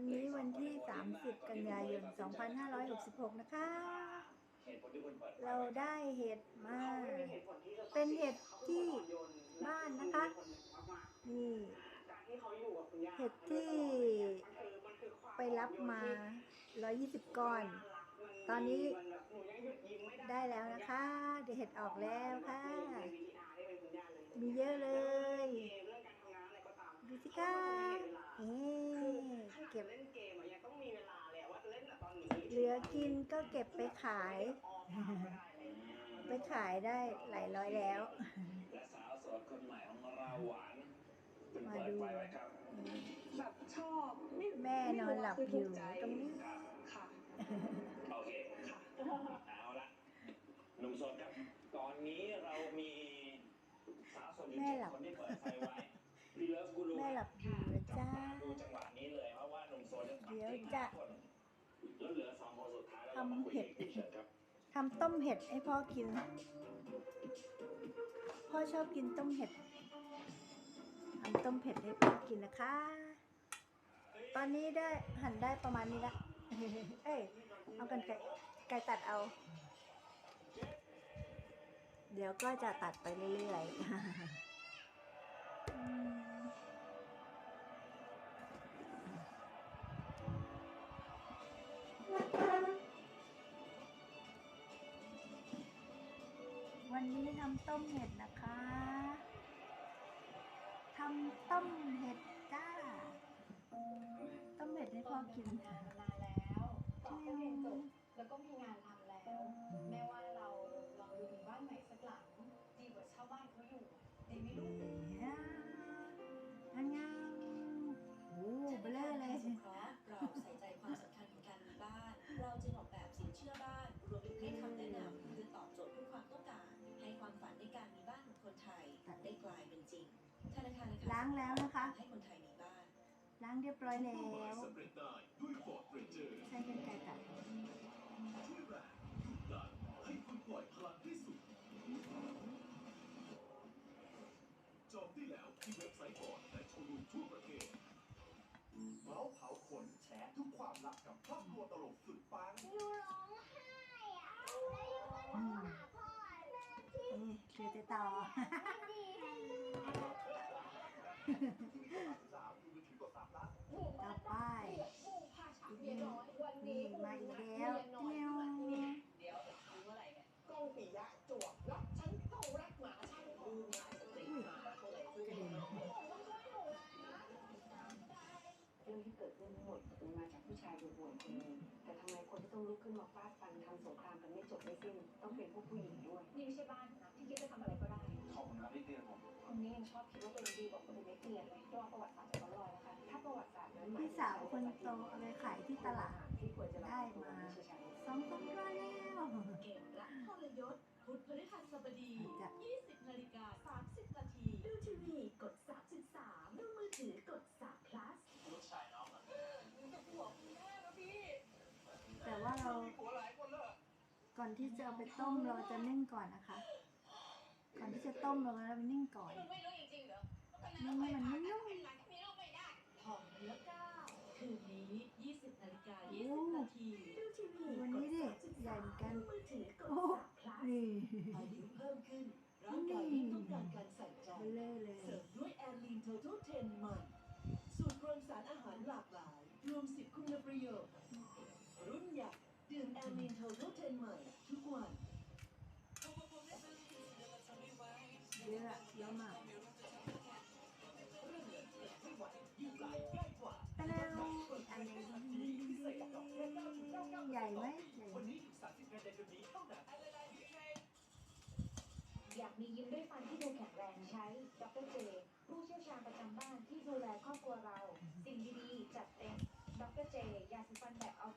วันนี้วันที่ 30 กันยายน 2566 นะคะ เราได้เห็ดมา เป็นเห็ดที่บ้านนะคะ นี่เห็ดที่ไปรับมา 120 ก้อน ตอนนี้ได้แล้วนะคะ เดี๋ยวเห็ดออกแล้วค่ะ มีเยอะเลยดูสิค่ะ ก็บ เล่นเกมอะยังต้องมีเวลาเลยอะว่าจะเล่นแต่ตอนนี้เหลือกินก็เก็บไปขาย ออมก็ได้เลยไปขายได้หลายร้อยแล้ว และสาวโสดคนใหม่ของเราหวานคุณเปิดไฟไว้ครับแบบชอบไม่แม่นอนหลับอยู่ตรงนี้ ครับค่ะโอเคค่ะเอาละหนุ่มโสดครับ ตอนนี้เรามีสาวโสดอยู่แม่เจ็ดหลับ คนที่เปิดไฟไว้พี่เลิฟกูรูแม่หลับอยู่นะจับจ้าตาดูจังหวะนี้เลย เดี๋ยวจะทำเห็ดทำต้มเห็ดให้พ่อกิน พ่อชอบกินต้มเห็ดทำต้มเผ็ดให้พ่อกินนะคะ ตอนนี้ได้หั่นได้ประมาณนี้ละเอ้ยเอากันไก่ไก่ตัดเอา เดี๋ยวก็จะตัดไปเรื่อยๆ วันนี้ทำต้มเห็ดนะคะทำต้มเห็ดจ้า ต้มเห็ดให้พ่อกินงานมานานแล้วต่อก็เรียนจบแล้วก็มีงานทำแล้ว แม้ว่าเราเราอยู่บ้านใหม่สักหลัง ดีกว่าเช่าบ้านเขาอยู่ดีไม่รู้ ล้างแล้วนะคะ ให้คนไทยมีบ้านล้างเรียบร้อยแล้วสำเร็จได้ด้วยฟอร์ดเรนเจอร์ใช้กันไก่ตัดที่แรงทุกด้านให้คุณปล่อยพลังที่สุดจองได้แล้วที่เว็บไซต์ฟอร์ดและโชว์รูมทั่วประเทศเมาส์เผาขนแฉทุกความลับกับครอบครัวตลกสุดปังยูร้องไห้อะแล้วยูก็โทรหาพ่อแม่ที่นี่คือจะต่อ ต่อไปผู้พาชักเมียน้อยวันนี่นี้มาอีกแล้วเตี้ยวเดี๋ยวรู้เมื่อไรเนี่ยกล้องปิยะจวบรักฉันต้องรักหมาฉันดูหมาสติหมาเท่าไหร่ซื้อเด็เรื่องที่เกิดขึ้นทั้งหมดมันมาจากผู้ชายห่วยๆคนนึงแต่ทำไมคนที่ต้องลุกขึ้นมาฟาดฟันทำสงครามกันไม่จบไม่สิ้นต้องเป็นพวกผู้หญิงด้วย นี่ไม่ใช่บ้าน คนนี้ยังชอบคิดว่าตัวเองดีกว่าคนอื่นไม่เปลี่ยนเลยเพราะว่าประวัติศาสตร์จะลอยนะคะ ถ้าประวัติศาสตร์นั้นหมยพี่สาวคนโตเอาไปขายที่ตลาดที่ควรจะรับได้ตัวมาไม่ใช่ฉันสองต้นร้อยแล้วเกมรักทรยศพุธพฤหัสบดีจะ20นาฬิกา30นาทีดูทีวีกด 33 ดูมือถือกด3 plus ลูกชายน้องอะแต่ว่าเราหัวหลายคนเลยก่อนที่จะเอาไปต้มเราจะนึ่งก่อนนะคะ ก่อนที่จะต้มเราจะไปนึ่งก่อนไม่รู้จริงๆเหรอนึ่งให้มันนุ่มเป็นหลังที่มีลูกไม่ได้ทองเนื้อเก้าคืนนี้ 20นาฬิกา20นาทีดูทีวีๆวันนี้ดิใหญ่เหมือนกันมือถือกดโอ้3 plus นี่อายุเพิ่มขึ้นร่างกายยิ่งต้องการการใส่ใจเบลอเลยเสริมด้วยแอลลินโทท l เทนใหม่ เยอะเยอะมากตะแล้วอันนึงใหญ่ไหมใหญ่ไหมอยากมียิ้มด้วยฟันที่ดูแข็งแรงใช้ดรเจ ผู้เชี่ยวชาญประจำบ้านที่ดูแลครอบครัวเรา สิ่งดีๆ จัดเต็มดรเจ ยาสีฟันแบบออ